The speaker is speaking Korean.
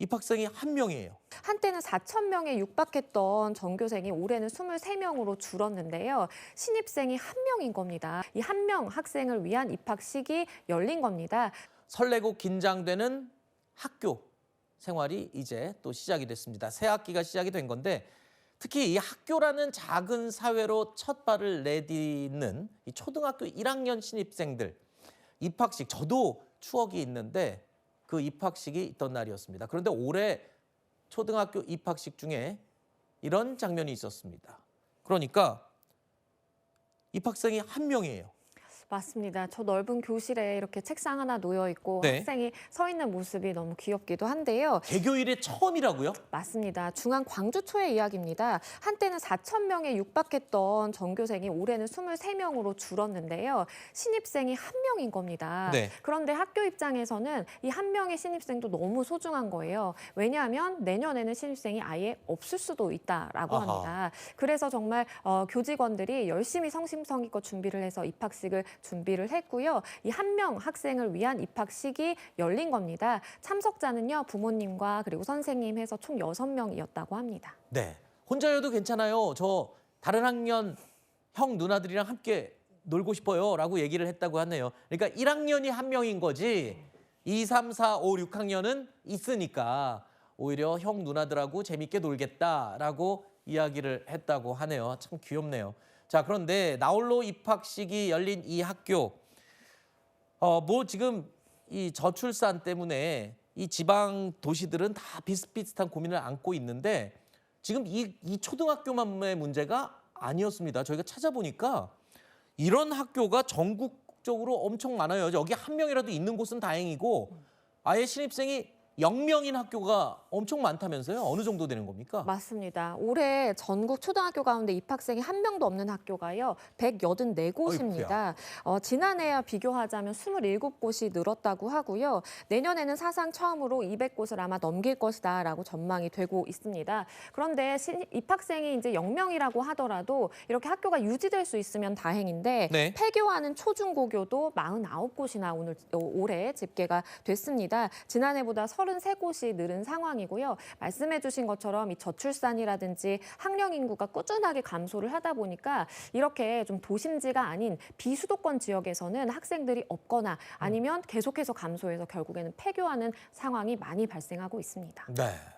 입학생이 한 명이에요. 한때는 4천 명에 육박했던 전교생이 올해는 23명으로 줄었는데요. 신입생이 한 명인 겁니다. 이 한 명 학생을 위한 입학식이 열린 겁니다. 설레고 긴장되는 학교 생활이 이제 또 시작이 됐습니다. 새 학기가 시작이 된 건데 특히 이 학교라는 작은 사회로 첫 발을 내딛는 이 초등학교 1학년 신입생들 입학식 저도 추억이 있는데 그 입학식이 있던 날이었습니다. 그런데 올해 초등학교 입학식 중에 이런 장면이 있었습니다. 그러니까 입학생이 한 명이에요. 맞습니다. 저 넓은 교실에 이렇게 책상 하나 놓여 있고 네. 학생이 서 있는 모습이 너무 귀엽기도 한데요. 개교일에 처음이라고요? 맞습니다. 중앙 광주초의 이야기입니다. 한때는 4천 명에 육박했던 전교생이 올해는 23명으로 줄었는데요. 신입생이 한 명인 겁니다. 네. 그런데 학교 입장에서는 이 한 명의 신입생도 너무 소중한 거예요. 왜냐하면 내년에는 신입생이 아예 없을 수도 있다라고 아하. 합니다. 그래서 정말 어, 교직원들이 열심히 성심성의껏 준비를 해서 입학식을 준비를 했고요. 이 한 명 학생을 위한 입학식이 열린 겁니다. 참석자는요, 부모님과 그리고 선생님 해서 총 여섯 명이었다고 합니다. 네. 혼자여도 괜찮아요. 저 다른 학년 형 누나들이랑 함께 놀고 싶어요 라고 얘기를 했다고 하네요. 그러니까 1학년이 한 명인 거지. 2, 3, 4, 5, 6학년은 있으니까 오히려 형 누나들하고 재밌게 놀겠다라고 이야기를 했다고 하네요. 참 귀엽네요. 자, 그런데 나홀로 입학식이 열린 이 학교 어, 뭐 지금 이 저출산 때문에 이 지방 도시들은 다 비슷비슷한 고민을 안고 있는데 지금 이, 이 초등학교만의 문제가 아니었습니다. 저희가 찾아보니까 이런 학교가 전국적으로 엄청 많아요. 여기 한 명이라도 있는 곳은 다행이고 아예 신입생이 0명인 학교가 엄청 많다면서요? 어느 정도 되는 겁니까? 맞습니다. 올해 전국 초등학교 가운데 입학생이 한 명도 없는 학교가요. 184곳입니다. 어, 지난해와 비교하자면 27곳이 늘었다고 하고요. 내년에는 사상 처음으로 200곳을 아마 넘길 것이다라고 전망이 되고 있습니다. 그런데 신, 입학생이 이제 0명이라고 하더라도 이렇게 학교가 유지될 수 있으면 다행인데 네. 폐교하는 초중고교도 49곳이나 오늘 어, 올해 집계가 됐습니다. 지난해보다 33곳이 늘은 상황이고요. 말씀해 주신 것처럼 이 저출산이라든지 학령 인구가 꾸준하게 감소를 하다 보니까 이렇게 좀 도심지가 아닌 비수도권 지역에서는 학생들이 없거나 아니면 계속해서 감소해서 결국에는 폐교하는 상황이 많이 발생하고 있습니다. 네.